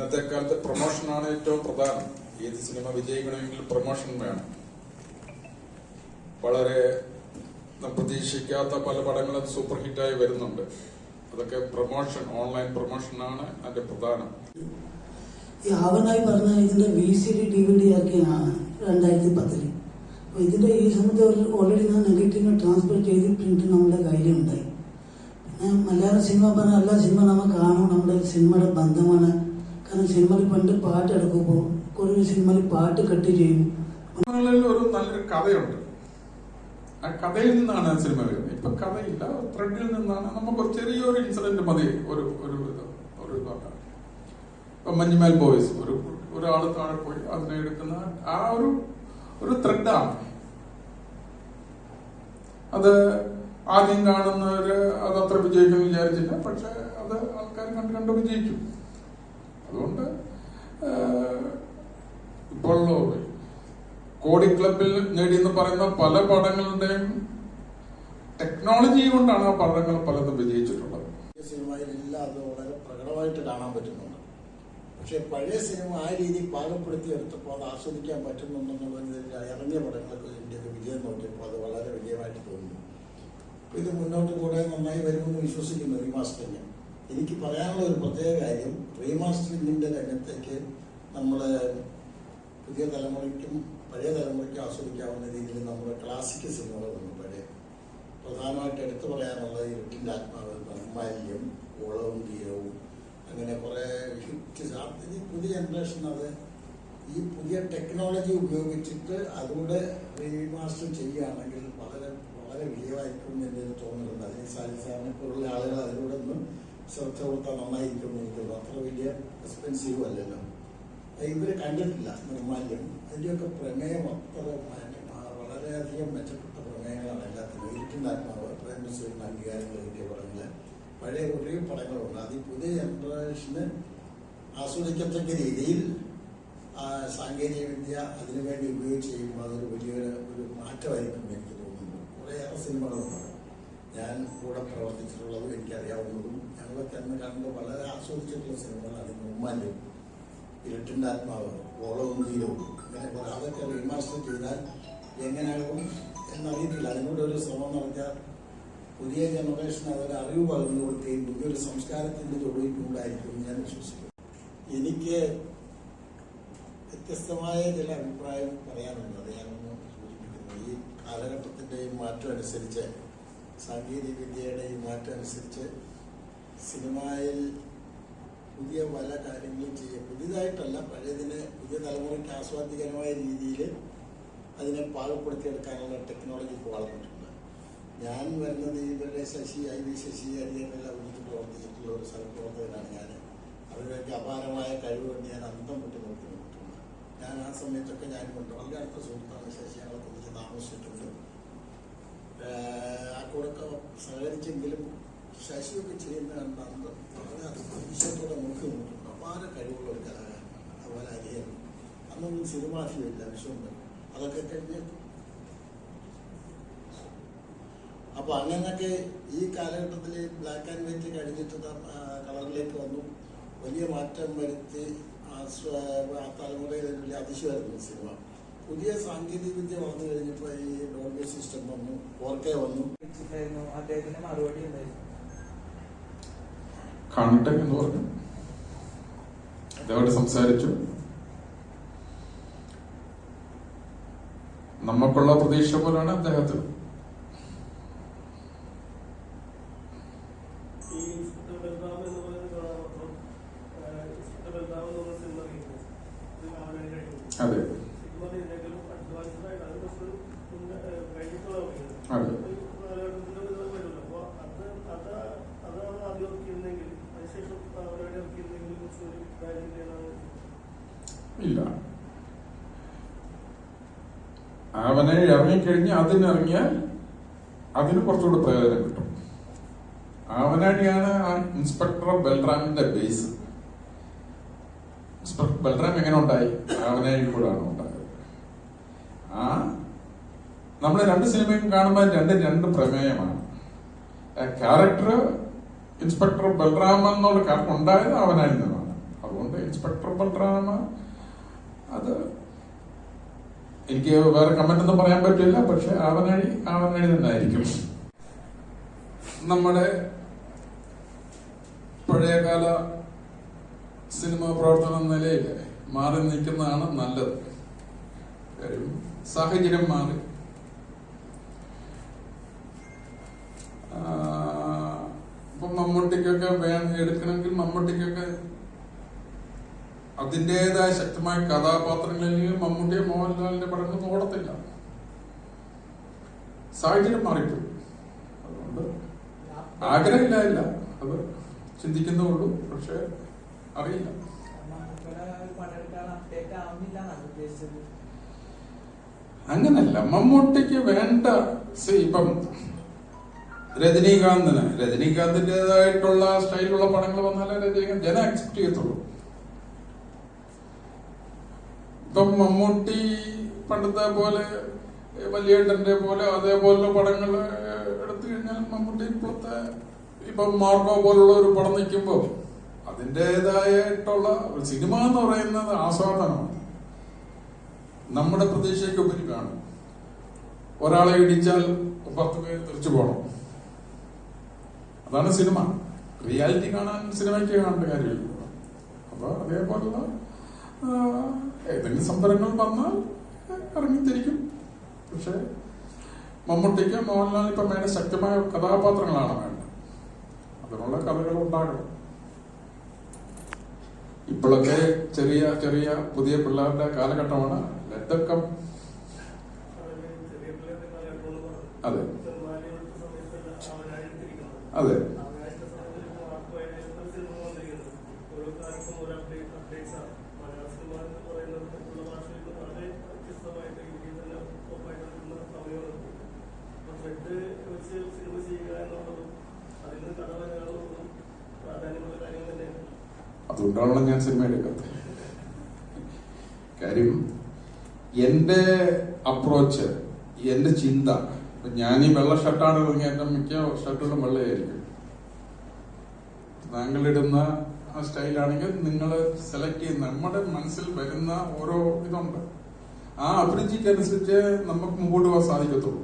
ഇന്നത്തെ കാലത്ത് പ്രൊമോഷനാണ് ഏറ്റവും പ്രധാനം. ഏത് സിനിമ വിജയിക്കണമെങ്കിൽ പ്രൊമോഷൻ വേണം. വളരെ പ്രതീക്ഷിക്കാത്ത പല പടങ്ങളും സൂപ്പർ ഹിറ്റായി വരുന്നുണ്ട്. അതൊക്കെ പ്രൊമോഷൻ ഓൺലൈൻ പ്രൊമോഷനാണ് അതിന്റെ പ്രധാനം. ഈ ആവനായി പറഞ്ഞ ഇതിന്റെ V C D D V D രണ്ടായിരത്തി പത്തിൽ ഇതിന്റെ ഈ സമയത്ത് ഓൾറെഡി ഞാൻ നെഗറ്റീവ് ട്രാൻസ്ഫർ ചെയ്ത് പ്രിന്റ് നമ്മുടെ കയ്യിലുണ്ടായി. പിന്നെ മലയാള സിനിമ പറഞ്ഞ എല്ലാ സിനിമ നമ്മൾ കാണും. നമ്മുടെ സിനിമയുടെ ബന്ധമാണ് കാരണം സിനിമയിൽ പണ്ട് പാട്ട് എടുക്കുമ്പോൾ കുറേ സിനിമയിൽ പാട്ട് കട്ട് ചെയ്യും. ഒരു നല്ലൊരു കഥയുണ്ട്. ആ കഥയിൽ നിന്നാണ് ആ സിനിമ വരുന്നത്. ഇപ്പൊ കഥയില്ല ത്രെഡിൽ നിന്നാണ്. നമുക്ക് ചെറിയൊരു ഇൻസിഡന്റ് മതി. ഒരു ഒരു ഒരു ഇപ്പൊ മഞ്ഞുമേൽ ബോയ്സ് ഒരു ഒരാൾ താഴെ പോയി അതിനെ എടുക്കുന്ന ആ ഒരു ഒരു ത്രെഡാണ് അത് ആദ്യം കാണുന്നവര് അത് അത്ര വിജയിക്കും വിചാരിച്ചില്ല. പക്ഷെ അത് ആൾക്കാർ കണ്ട് കണ്ട് വിജയിക്കും. അതുകൊണ്ട് ഇപ്പോൾ കോടി ക്ലബിൽ നേടിയെന്ന് പറയുന്ന പല പടങ്ങളുടെയും ടെക്നോളജി കൊണ്ടാണ് ആ പടങ്ങൾ പലതും വിജയിച്ചിട്ടുള്ളത്. സിനിമയിലെല്ലാം അത് വളരെ പ്രകടമായിട്ട് കാണാൻ പറ്റുന്നുണ്ട്. പക്ഷെ പഴയ സിനിമ ആ രീതിയിൽ പാകപ്പെടുത്തി എടുത്തപ്പോൾ അത് ആസ്വദിക്കാൻ പറ്റുന്നുണ്ടെന്നുള്ളതിൽ ഇറങ്ങിയ പടങ്ങൾക്ക് ഇന്ത്യയ്ക്ക് വിജയം നോക്കിയപ്പോൾ അത് വളരെ വിജയമായിട്ട് തോന്നുന്നു. ഇത് മുന്നോട്ട് കൂടെ നന്നായി വരുമെന്ന് വിശ്വസിക്കുന്നു ഈ റീമാസ്റ്ററിങ് എനിക്ക് പറയാനുള്ള ഒരു പ്രത്യേക കാര്യം റീമാസ്റ്ററിങ്ങിന്റെ രംഗത്തേക്ക് നമ്മൾ പുതിയ തലമുറയ്ക്കും പഴയ തലമുറയ്ക്കും ആസ്വദിക്കാവുന്ന രീതിയിൽ നമ്മുടെ ക്ലാസിക് സിനിമകൾ വന്നു. പഴയ പ്രധാനമായിട്ട് എടുത്തു പറയാനുള്ളത് ഇരുട്ടിന്റെ ആത്മാവ് നിർമാല്യം ഓളവും തീരവും അങ്ങനെ കുറേ ഹിറ്റ് ഈ പുതിയ ജനറേഷൻ അത് ഈ പുതിയ ടെക്നോളജി ഉപയോഗിച്ചിട്ട് അതുകൂടെ റീമാസ്റ്റർ ചെയ്യുകയാണെങ്കിൽ വളരെ വളരെ വിജയമായിരിക്കും എന്ന് തോന്നുന്നുണ്ട്. അതിന് സാധിച്ചാണ് ഇപ്പോഴുള്ള ആളുകൾ അതിലൂടെ ഒന്ന് ശ്രദ്ധ കൊടുത്താൽ നന്നായിരിക്കും എനിക്ക് അത്ര വലിയ എക്സ്പെൻസീവ് അല്ലല്ലോ. ഇവർ കണ്ടിട്ടില്ല നിർമാല്യം അതിന്റെയൊക്കെ പ്രമേയം അത്ര വളരെയധികം മെച്ചപ്പെട്ട പ്രമേയങ്ങളാണ് എല്ലാത്തിനും ഇരിക്കുന്ന ആത്മാവ് പ്രേമസുവിന് അംഗീകാരങ്ങൾ കിട്ടിയ പടങ്ങൾ പഴയ കുറേ പടങ്ങളുണ്ട്. അത് പുതിയ ജനറേഷന് ആസ്വദിക്കത്തക്ക രീതിയിൽ സാങ്കേതിക വിദ്യ അതിനുവേണ്ടി ഉപയോഗിച്ച് ചെയ്യുമ്പോൾ അതൊരു വലിയൊരു ഒരു മാറ്റമായിരിക്കും എനിക്ക് തോന്നുന്നു കുറേയേറെ സിനിമകളുണ്ട്. ഞാൻ കൂടെ പ്രവർത്തിച്ചിട്ടുള്ളതും എനിക്കറിയാവുന്നതും ഞങ്ങളൊക്കെ അന്ന് കാണുമ്പോൾ വളരെ ആസ്വദിച്ചിട്ടുള്ള സിനിമകളാണ് ഉമ്മാന്റെ ഇരട്ടിന്റെ ആത്മാവ് ഓളവും തീരവും അങ്ങനെ കുറെ അതൊക്കെ റീമാസ്റ്റർ ചെയ്താൽ എങ്ങനെയാകും എന്നറിയത്തില്ല. അതിനോട് ഒരു ശ്രമം നടത്തിയാൽ പുതിയ ജനറേഷൻ അതൊരു അറിവ് പകർന്നു കൊടുക്കുകയും പുതിയൊരു സംസ്കാരത്തിന്റെ ചുവടിട്ടുണ്ടായിരിക്കും എന്ന് ഞാൻ വിശ്വസിക്കുന്നു. എനിക്ക് വ്യത്യസ്തമായ ചില അഭിപ്രായം പറയാനുണ്ട്. അത് ഞാനൊന്ന് സൂചിപ്പിക്കുന്നു. ഈ കാലഘട്ടത്തിന്റെയും മാറ്റം അനുസരിച്ച് സാങ്കേതിക വിദ്യയുടെ ഈ മാറ്റം അനുസരിച്ച് സിനിമയിൽ പുതിയ പല കാര്യങ്ങളും ചെയ്യുക പുതിയതായിട്ടല്ല പഴയതിനെ പുതിയ തലമുറയ്ക്ക് ആസ്വാദ്യകരമായ രീതിയിൽ അതിനെ പാകപ്പെടുത്തിയെടുക്കാനുള്ള ടെക്നോളജി ഇപ്പോൾ വളർന്നിട്ടുണ്ട്. ഞാൻ വരുന്നത് ഇവരുടെ ശശി ഐ വി ശശി അരിയെല്ലാം ഒരുമിച്ച് പ്രവർത്തിച്ചിട്ടുള്ള ഒരു സഹപ്രവർത്തകനാണ് ഞാൻ. അവരുടെയൊക്കെ അപാരമായ കഴിവുകൊണ്ട് ഞാൻ അന്തം വിട്ട് നോക്കി നോക്കിയിട്ടുണ്ട് ഞാൻ ആ സമയത്തൊക്കെ ഞാൻ കൊണ്ട് വളരെ അടുത്ത സുഹൃത്താണ് ശശി. ഞങ്ങളെ കുറിച്ച് താമസിച്ചിട്ടുണ്ട്. കൂടൊക്കെ സഹകരിച്ചെങ്കിലും ശശിയൊക്കെ ചെയ്യുന്ന കണ്ട അന്തം വളരെ അതിശയത്തോടെ നോക്കി നിന്നിട്ടുണ്ട് അപാര കഴിവുള്ള ഒരു കലാകാരനാണ് അതുപോലെ അരിയൻ. അന്നൊന്നും സിനിമാഫിയില്ല വിശ്വം അതൊക്കെ കഴിഞ്ഞ് അപ്പൊ അങ്ങനെയൊക്കെ ഈ കാലഘട്ടത്തിൽ ബ്ലാക്ക് ആൻഡ് വൈറ്റ് കഴിഞ്ഞിട്ട് കളറിലേക്ക് വന്നു. വലിയ മാറ്റം വരുത്തി ആ തലമുറയിൽ വലിയ അതിശയമായിരുന്നു സിനിമ. പുതിയ സാങ്കേതിക വിദ്യ വന്നു കഴിഞ്ഞപ്പോൾ ഈ ഡോൾബി സിസ്റ്റം വന്നു ഫോർ കെ വന്നു. വിളിച്ചിട്ടുണ്ടായിരുന്നു അദ്ദേഹത്തിന് മറുപടി ഉണ്ടായിരുന്നു. കാണട്ടെ എന്ന് പറഞ്ഞു. അദ്ദേഹത്തോട് സംസാരിച്ചു. നമുക്കുള്ള പ്രതീക്ഷ പോലാണ് അദ്ദേഹത്തിന് അതെ. ഇൻസ്പെക്ടർ ഇല്ല. അവനെ ഇറങ്ങിക്കഴിഞ്ഞ് അതിനിറങ്ങിയാൽ അതിന് കുറച്ചുകൂടെ പ്രയോജനം കിട്ടും. ആവനാടിയാണ് ആ ഇൻസ്പെക്ടർ ബൽറാമിന്റെ ബേസ്. ഇൻസ്പെക്ടർ ബൽറാം എങ്ങനെ ഉണ്ടായി? ആവനാഴി കൂടാണ് ഉണ്ടായത്. ആ നമ്മൾ രണ്ട് സിനിമയും കാണുമ്പോൾ രണ്ട് രണ്ട് പ്രമേയമാണ്. ക്യാരക്ടർ ഇൻസ്പെക്ടർ ബൽറാം എന്നുള്ള കാരണം ഉണ്ടായത് അവനായിരുന്നതാണ്. അതുകൊണ്ട് ഇൻസ്പെക്ടർ ബൽറാമ അത് എനിക്ക് വേറെ കമന്റ് ഒന്നും പറയാൻ പറ്റില്ല പക്ഷെ അവനഴി അവനഴി തന്നെയായിരിക്കും. നമ്മുടെ പഴയകാല സിനിമാ പ്രവർത്തന നിലയിൽ മാറി നിൽക്കുന്നതാണ് നല്ലത്. സാഹചര്യം മാറി. ഇപ്പൊ മമ്മൂട്ടിക്കൊക്കെ എടുക്കണമെങ്കിൽ മമ്മൂട്ടിക്കൊക്കെ അതിന്റെതായ ശക്തമായ കഥാപാത്രങ്ങളിൽ മമ്മൂട്ടിയെ മോഹൻലാലിന്റെ പടങ്ങൾ ഓടത്തില്ല. സാഹചര്യം മാറിപ്പോയി. അതുകൊണ്ട് ആഗ്രഹമില്ല അത് ചിന്തിക്കുന്നേ ഉള്ളൂ പക്ഷെ അറിയില്ല. അങ്ങനല്ല. മമ്മൂട്ടിക്ക് വേണ്ട. ഇപ്പം രജനീകാന്തിന്. രജനീകാന്തിന്റെതായിട്ടുള്ള സ്റ്റൈലുള്ള പടങ്ങൾ വന്നാലേ രജനീകാന്ത് ജനം അക്സെപ്റ്റ് ചെയ്യത്തുള്ളൂ. ഇപ്പം മമ്മൂട്ടി പണ്ടത്തെ പോലെ വലിയേട്ടന്റെ പോലെ അതേപോലുള്ള പടങ്ങൾ എടുത്തു കഴിഞ്ഞാൽ മമ്മൂട്ടി ഇപ്പോഴത്തെ ഇപ്പം മാർക്കോ പോലുള്ള ഒരു പടം നിൽക്കുമ്പോൾ അതിന്റെതായിട്ടുള്ള ഒരു സിനിമ എന്ന് പറയുന്നത് ആസ്വാദനമാണ്. നമ്മുടെ പ്രതീക്ഷയ്ക്ക് ഉപരി കാണും. ഒരാളെ ഇടിച്ചാൽ പത്ത് പേര് തിരിച്ചു പോകണം. അതാണ് സിനിമ. റിയാലിറ്റി കാണാൻ സിനിമയ്ക്ക് കാണേണ്ട കാര്യമില്ല. അപ്പൊ അതേപോലുള്ള ഏതെങ്കിലും സംഭരങ്ങൾ വന്നാൽ ഇറങ്ങിത്തിരിക്കും. പക്ഷെ മമ്മൂട്ടിക്ക് മോഹൻലാൽ ഇപ്പം വേണ്ട ശക്തമായ കഥാപാത്രങ്ങളാണ് വേണ്ടത്. അതിനുള്ള കഥകൾ ഉണ്ടാകണം. ഇപ്പോഴൊക്കെ ചെറിയ ചെറിയ പുതിയ പിള്ളേരുടെ കാലഘട്ടമാണ് പറഞ്ഞു. അതെ. അതെ. അതുകൊണ്ടാണല്ലോ ഞാൻ സിനിമ എടുക്കാത്തത് കാര്യം എന്റെ അപ്രോച്ച് എന്റെ ചിന്ത ഞാൻ ഈ വെള്ള ഷർട്ടാണ് ഇറങ്ങി എന്റെ മിക്ക ഷർട്ടുകളും വെള്ളയായിരിക്കും. താങ്കൾ ഇടുന്ന ആ സ്റ്റൈലാണെങ്കിൽ നിങ്ങൾ സെലക്ട് ചെയ്യുന്ന നമ്മുടെ മനസ്സിൽ വരുന്ന ഓരോ ഇതുണ്ട്. ആ അഭിരുചിക്കനുസരിച്ച് നമുക്ക് മുമ്പോട്ട് പോകാൻ സാധിക്കത്തുള്ളൂ.